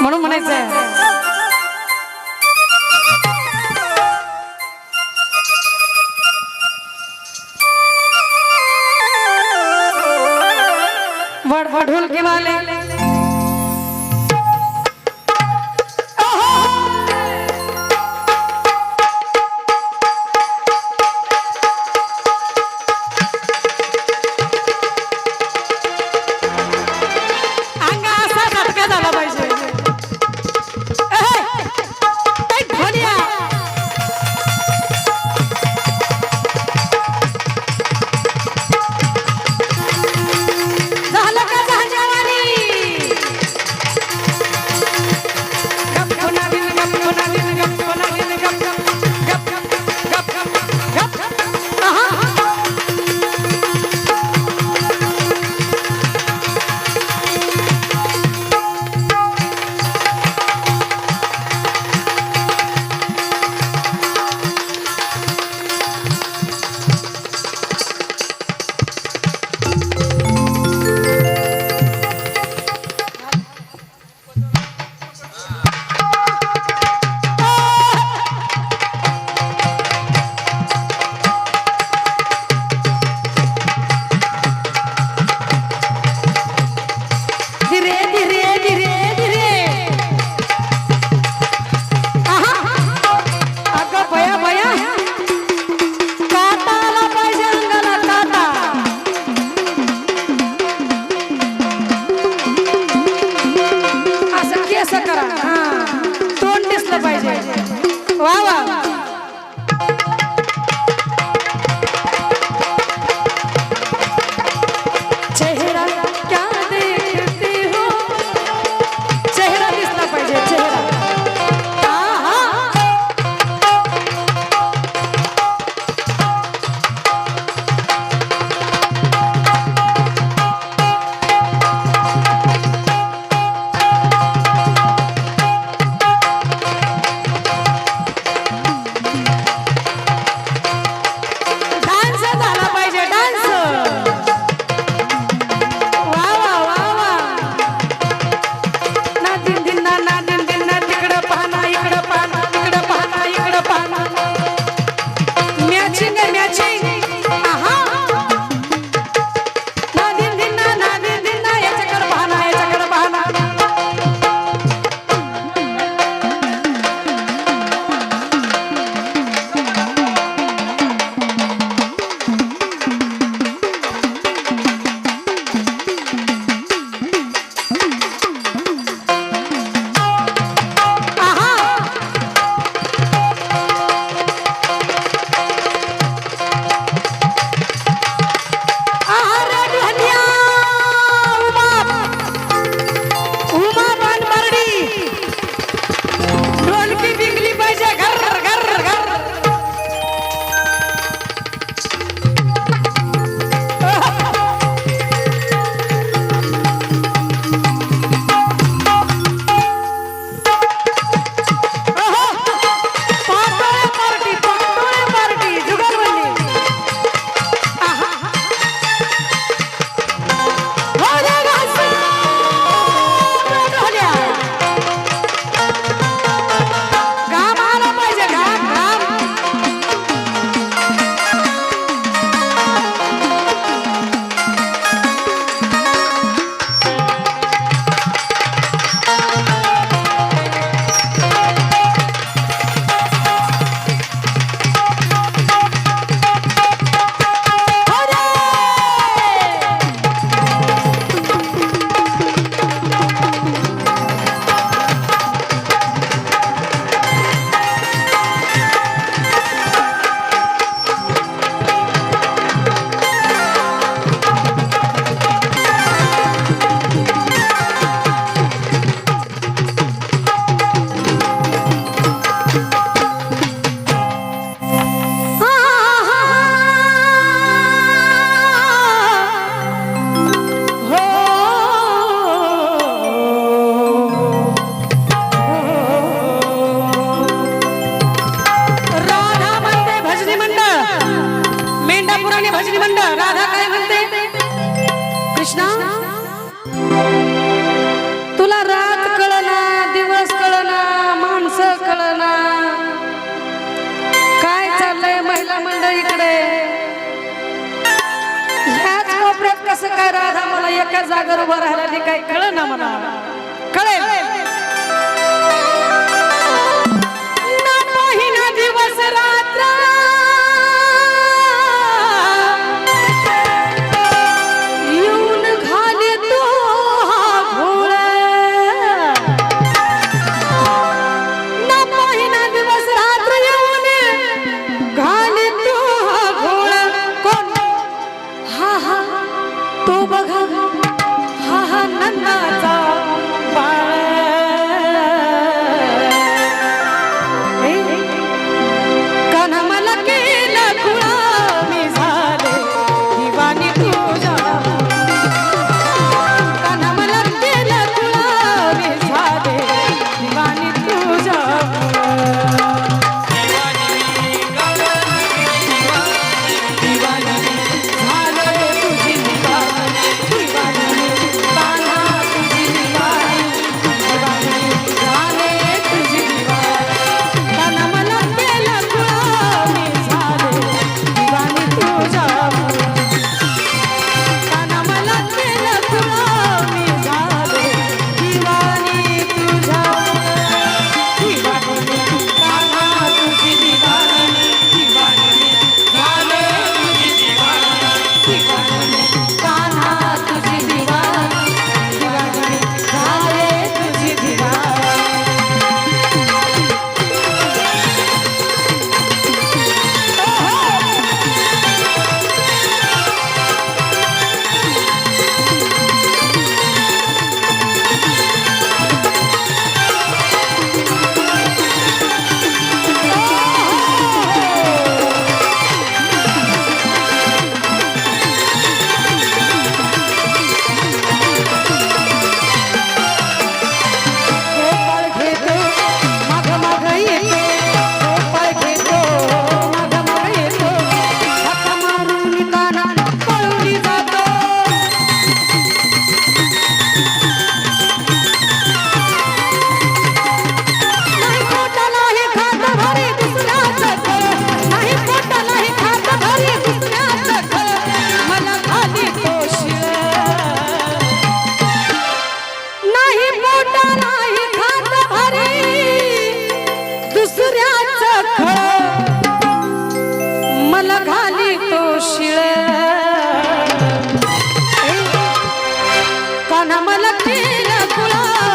म्हणून म्हणायचं आहे. वढूल के वाले मंडळ राधा काय म्हणते? कृष्णा? तुला रात कळना दिवस कळना माणसं कळना. काय चाललंय महिला मंडळ इकडे? ह्याच कोपऱ्यात कसं काय राधा मला एका जागेवर उभं राहिला काय कळ ना मला? कळेल? दिवस रात्र. मेरा गुलाब